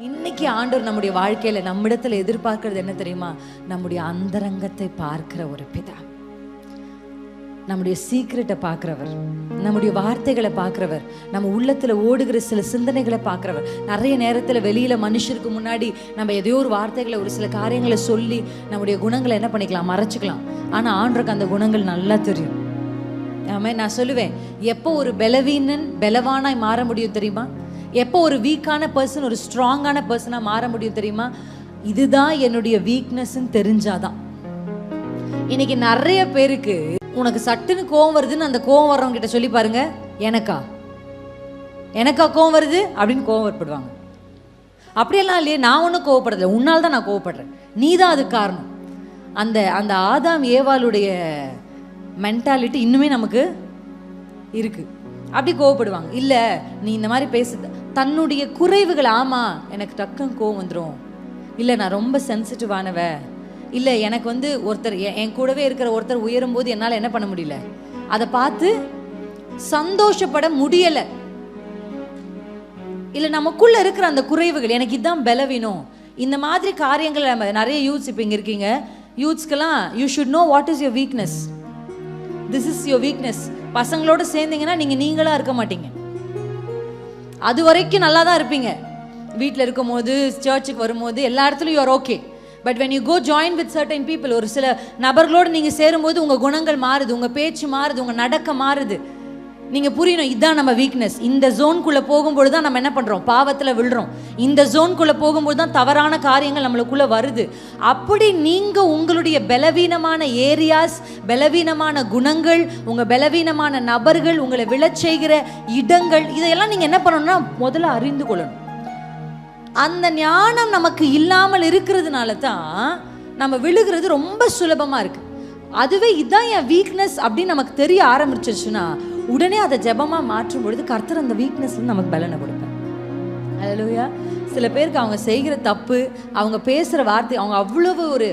இன்னைக்கு ஆண்டவர் நம்முடைய வாழ்க்கையில நம்மிடத்துல எதிர்பார்க்கிறது என்ன தெரியுமா? நம்முடைய அந்தரங்கத்தை பார்க்கிற ஒரு பிதா. நம்முடைய சீக்கிரட்டை பார்க்குறவர். நம்முடைய வார்த்தைகளை பார்க்குறவர். நம்ம உள்ளத்தில் ஓடுகிற சில சிந்தனைகளை பார்க்குறவர். நிறைய நேரத்தில் வெளியில் மனுஷருக்கு முன்னாடி நம்ம எதையோ ஒரு வார்த்தைகளை ஒரு சில காரியங்களை சொல்லி நம்முடைய குணங்களை என்ன பண்ணிக்கலாம்? மறைச்சிக்கலாம். ஆனால் ஆண்டருக்கு அந்த குணங்கள் நல்லா தெரியும். ஆமாம் நான் சொல்லுவேன். எப்போ ஒரு பலவீனன் பலவானாய் மாற முடியும் தெரியுமா? எப்போ ஒரு வீக்கான பர்சன் ஒரு ஸ்ட்ராங்கான பர்சனாக மாற முடியும் தெரியுமா? இதுதான் என்னுடைய வீக்னஸ்ன்னு தெரிஞ்சாதான். இன்னைக்கு நிறைய பேருக்கு உனக்கு சட்டுன்னு கோவம் வருதுன்னு அந்த கோவம் வர்றவங்க கிட்ட சொல்லி பாருங்க எனக்கா? எனக்கா கோவம் வருது? அப்படின்னு கோவம் ஏற்படுவாங்க. அப்படியெல்லாம் இல்லையே நான் ஒன்றும் கோவப்படலை. உன்னால் தான் நான் கோவப்படுறேன். நீ தான் அதுக்கு காரணம். அந்த அந்த ஆதாம் ஏவாளுடைய மென்டாலிட்டி இன்னுமே நமக்கு இருக்குது அப்படி கோவப்படுவாங்க. இல்லை நீ இந்த மாதிரி பேசு தன்னுடைய குறைவுகள் ஆமாம் எனக்கு டக்குன்னு கோவம் வந்துடும் இல்லை நான் ரொம்ப சென்சிட்டிவானவ இல்லை எனக்கு வந்து ஒருத்தர் என் கூடவே இருக்கிற ஒருத்தர் உயரும் போது என்னால் என்ன பண்ண முடியல? அதை பார்த்து சந்தோஷப்பட முடியலை. இல்லை நமக்குள்ளே இருக்கிற அந்த குறைவுகள் எனக்கு இதுதான் பலவீனம். இந்த மாதிரி காரியங்கள் நம்ம நிறைய யூத்ஸ் இப்போ இங்கே இருக்கீங்க. யூத்ஸ்க்கெல்லாம் you should know what is your weakness this is your weakness பசங்களோட சேர்ந்தீங்கன்னா நீங்கள் நீங்களாக இருக்க மாட்டீங்க. அது வரைக்கும் நல்லா தான் இருப்பீங்க. வீட்டில் இருக்கும்போது சர்ச்சுக்கு வரும்போது எல்லா இடத்துலையும் you are okay but when you go join with certain people ஒரு சில நபர்களோடு நீங்கள் சேரும்போது உங்கள் குணங்கள் மாறுது உங்கள் பேச்சு மாறுது உங்கள் நடக்க மாறுது. நீங்கள் புரியணும் இதுதான் நம்ம வீக்னஸ் இந்த ஜோனுக்குள்ளே போகும்போது தான் நம்ம என்ன பண்ணுறோம் பாவத்தில் விழுறோம். இந்த ஜோனுக்குள்ளே போகும்போது தான் தவறான காரியங்கள் நம்மளுக்குள்ளே வருது. அப்படி நீங்கள் உங்களுடைய பலவீனமான ஏரியாஸ் பலவீனமான குணங்கள் உங்கள் பலவீனமான நபர்கள் உங்களை விழச் செய்கிற இடங்கள் இதையெல்லாம் நீங்கள் என்ன பண்ணணும்னா முதல்ல அறிந்து கொள்ளணும். அந்த ஞானம் நமக்கு இல்லாமல் இருக்கிறதுனால தான் நம்ம விழுகிறது ரொம்ப சுலபமாக இருக்கு. அதுவே இதுதான் என் வீக்னஸ் அப்படின்னு நமக்கு தெரிய ஆரம்பிச்சிருச்சுன்னா உடனே அதை ஜெபமாக மாற்றும் பொழுது கர்த்தர் அந்த வீக்னஸ் நமக்கு பலனை கொடுப்பேன் அல்லையா சில பேருக்கு அவங்க செய்கிற தப்பு அவங்க பேசுகிற வார்த்தை அவங்க அவ்வளவு ஒரு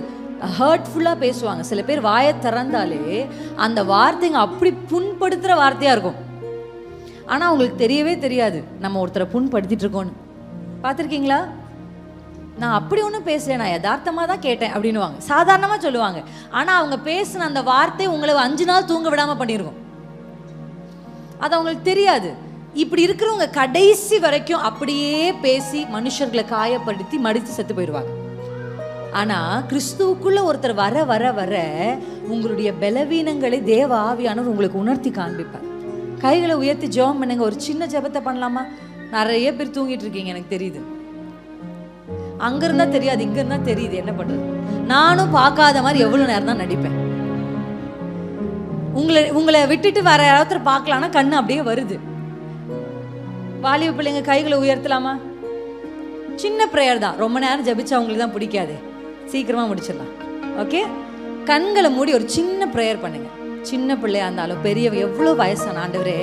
ஹர்ட்ஃபுல்லாக பேசுவாங்க. சில பேர் வாயை திறந்தாலே அந்த வார்த்தைங்க அப்படி புண்படுத்துகிற வார்த்தையாக இருக்கும். ஆனால் அவங்களுக்கு தெரியவே தெரியாது. நம்ம ஒருத்தரை புண்படுத்திட்டு இருக்கோன்னு பார்த்துருக்கீங்களா? நான் அப்படி ஒன்றும் பேசல நான் யதார்த்தமாக தான் கேட்டேன் அப்படின்னுவாங்க. சாதாரணமாக சொல்லுவாங்க. ஆனால் அவங்க பேசின அந்த வார்த்தை உங்களை அஞ்சு நாள் தூங்க விடாமல் பண்ணியிருக்கோம் அது அவங்களுக்கு தெரியாது. இப்படி இருக்கிறவங்க கடைசி வரைக்கும் அப்படியே பேசி மனுஷர்களை காயப்படுத்தி மடித்து செத்து போயிடுவாங்க. ஆனா கிறிஸ்துவுக்குள்ள ஒருத்தர் வர வர வர உங்களுடைய பலவீனங்களை தேவ ஆவியானவர் உங்களுக்கு உணர்த்தி காண்பிப்பார். கைகளை உயர்த்தி ஜெபம் பண்ணுங்க. ஒரு சின்ன ஜெபத்தை பண்ணலாமா? நிறைய பேர் தூங்கிட்டு இருக்கீங்க எனக்கு தெரியுது. அங்க இருந்தா தெரியாது இங்க இருந்தா தெரியுது. என்ன பண்றது? நானும் பார்க்காத மாதிரி எவ்வளவு நேரம் தான் நடிப்பேன். உங்களை உங்களை விட்டுட்டு வேற யாராவது பார்க்கலான்னா கண்ணு அப்படியே வருது. வாலிப பிள்ளைங்க கைகளை உயர்த்தலாமா? சின்ன ப்ரேயர் தான். ரொம்ப நேரம் ஜபிச்சா உங்களுக்கு தான் பிடிக்காது. சீக்கிரமா முடிச்சிடலாம். ஓகே கண்களை மூடி ஒரு சின்ன ப்ரேயர் பண்ணுங்க. சின்ன பிள்ளையா இருந்தாலும் பெரிய எவ்வளோ வயசான ஆண்டவரே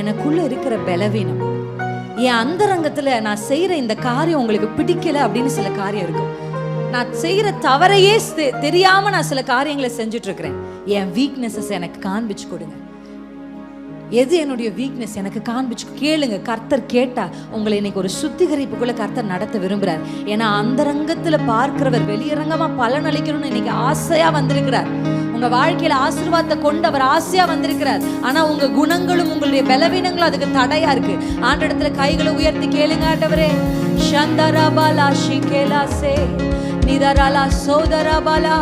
எனக்குள்ள இருக்கிற பலவீனம் என் அந்தரங்கத்துல நான் செய்யற இந்த காரியம் உங்களுக்கு பிடிக்கல அப்படின்னு சில காரியம் இருக்கும். நான் செய்கிற தவறையே தெ- தெரியாம நான் சில காரியங்களை செஞ்சுட்டு இருக்கிறேன் என் வீக்னஸஸ் எனக்கு காண்பிச்சு கொடுங்க. எது என்னுடைய வீக்னஸ் எனக்கு காண்பிச்சு கேளுங்க. கர்த்தர் கேட்டா உங்களை இன்னைக்கு ஒரு சுத்திகரிப்புக்குள்ள கர்த்தர் நடத்த விரும்புறார். ஏன்னா அந்தரங்கத்துல பார்க்கிறவர் வெளியரங்கமா பலன் அளிக்கணும்னு இன்னைக்கு ஆசையா வந்திருக்கிறார். உங்க வாழ்க்கையில ஆசீர்வாதத்தை கொண்டு அவர் ஆசையா வந்திருக்கிறார். ஆனா உங்க குணங்களும் உங்களுடைய பலவீனங்களும் அதுக்கு தடையா இருக்கு. ஆண்டஇடத்துல கைகளை உயர்த்தி கேளுங்க ஆண்டவரே. சந்தரபாலா ஷிகேலாசே நிதராலா சோதரபாலா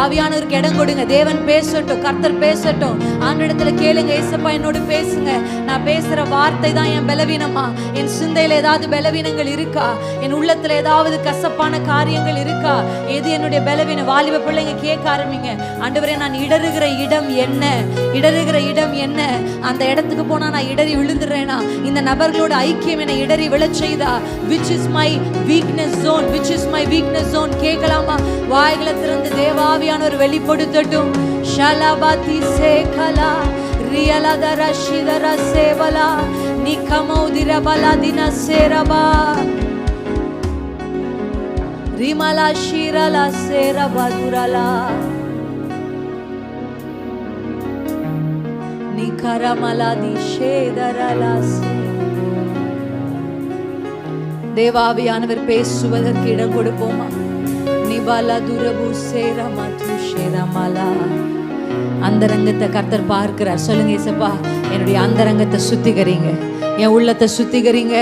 ஆவியானவருக்கு இடம் கொடுங்க. தேவன் பேசட்டும் கர்த்தர் பேசட்டும். ஆண்டிடத்துல கேளுங்க ஏசப்பா என்னோடு பேசுங்க. நான் பேசுகிற வார்த்தை தான் என் பலவீனமா. என் சிந்தையில் ஏதாவது பலவீனங்கள் இருக்கா? என் உள்ளத்தில் ஏதாவது கசப்பான காரியங்கள் இருக்கா? எது என்னுடைய பலவீனம்? வாலிப பிள்ளைங்க கேட்க ஆரம்பிங்க. ஆண்டவரே நான் இடறுகிற இடம் என்ன? இடறுகிற இடம் என்ன? அந்த இடத்துக்கு போனால் நான் இடறி விழுந்துடுறேனா இந்த நபர்களோட ஐக்கியம் என்னை இடறி விழச் செய்தா? Which is my weakness zone which is my weakness zone கேட்கலாமா? வாய்களை திறந்து தேவாவியானவர் வெளிப்படுத்தட்டும். ஷலபதி சேகலா ரியலதர ஷிதர சேவலா நிக்கமௌதிர பலதின சேரபா. ரிமலா ஷீரலா சேரபதுரலா நிகரமலா தி சே தேவாவியானவர் பேசுவதற்கு இடம் கொடுப்போமா? அந்தரங்கத்தை கர்த்தர் பார்க்கிறார். சொல்லுங்க இசப்பா என்னுடைய அந்தரங்கத்தை சுத்திகரிங்க. என் உள்ளத்தை சுத்திகரிங்க.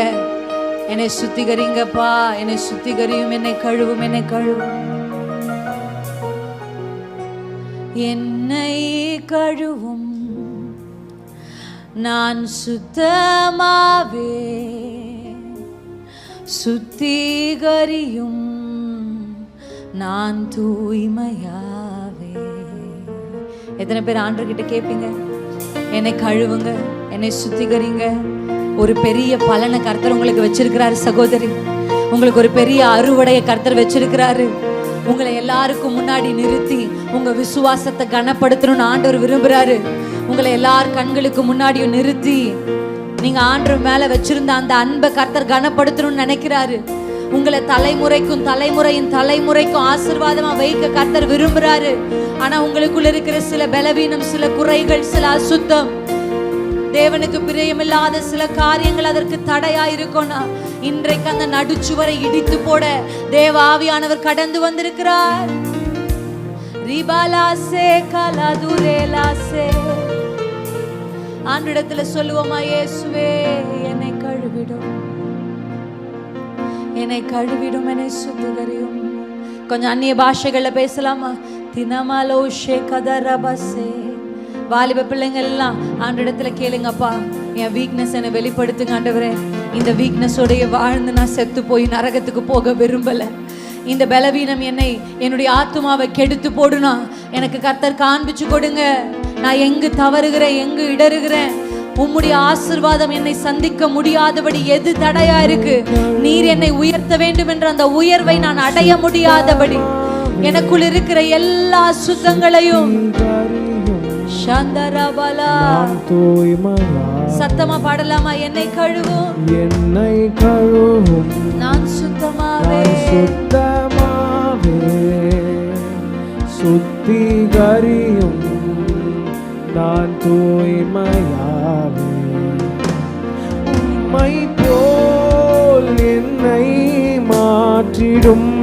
என்னை சுத்திகரிங்கப்பா என்னை சுத்திகரியும் என்னை கழுவும் என்னை கழுவும். என்னை கழுவும் நான் சுத்தமாவே சுத்திகரியும். நான் தூய்மையாவே எத்தனை பேர் ஆண்டர்கிட்ட கேட்பீங்க என்னை கழுவுங்க என்னை சுத்திகரிங்க. ஒரு பெரிய பலனை கர்த்தர் உங்களுக்கு வச்சிருக்கிறாரு சகோதரி. உங்களுக்கு ஒரு பெரிய அறுவடையை கர்த்தர் வச்சிருக்கிறாரு. உங்களை எல்லாருக்கும் முன்னாடி நிறுத்தி உங்க விசுவாசத்தை கனப்படுத்தணும்னு ஆண்டவர் விரும்புறாரு. உங்களை எல்லார் கண்களுக்கு முன்னாடியும் நிறுத்தி நீங்க ஆண்டவர் மேல வச்சிருந்த அந்த அன்பை கர்த்தர் கனப்படுத்தணும்னு நினைக்கிறாரு. உங்களை தலைமுறைக்கும் தலைமுறையின் தலைமுறைக்கும் ஆசிர்வாதமா வைக்க கர்த்தர் விரும்புறாரு. ஆனா உங்களுக்குள்ள இருக்கிற சில பலவீனம் சில குறைகள் சில அசுத்தம் தேவனுக்கு பிரியமில்லாத சில காரியங்கள் அதற்கு தடையா இருக்கும்னா இன்றைக்கு அந்த நடுச்சுவரை இடித்து போட தேவ ஆவியானவர் கடந்து வந்திருக்கிறார். ரிபாலாசே கலதுரேலாசே ஆண்டிடத்துல சொல்லுவோமா இயேசுவே என்னை என்னை கழுவிடும் என்னை சுத்திகரியும். கொஞ்சம் அந்நிய பாஷைகளில் பேசலாமா? தினமாலோ ஷே கதரபசே. வாலிப பிள்ளைங்க எல்லாம் ஆண்டிடத்துல கேளுங்கப்பா. என் வீக்னஸ் என்னை வெளிப்படுத்துங்க ஆண்டவரே. இந்த வீக்னஸோடைய வாழ்ந்து நான் செத்து போய் நரகத்துக்கு போக விரும்பலை. இந்த பலவீனம் என்னை என்னுடைய ஆத்துமாவை கெடுத்து போடுனா எனக்கு கர்த்தர் காண்பிச்சு கொடுங்க. நான் எங்கு தவறுகிறேன் எங்கு இடறுகிறேன் உம்முடைய ஆசிர்வாதம் என்னை சந்திக்க முடியாதபடி எது தடையா இருக்கு? நீர் என்னை உயர்த்த வேண்டும் என்ற அந்த உயர்வை நான் அடைய முடியாதபடி. எனக்குள் இருக்கிற எல்லா சுத்தங்களையும் சத்தமா பாடலாமா? என்னை கழுவும். என்னை கழுவும். நான் சுத்தமாவே. சுத்தமாவே. சுத்திகரியும். தான் தூய்மையாவே. உம்மை போல் என்னை மாற்றிடும்.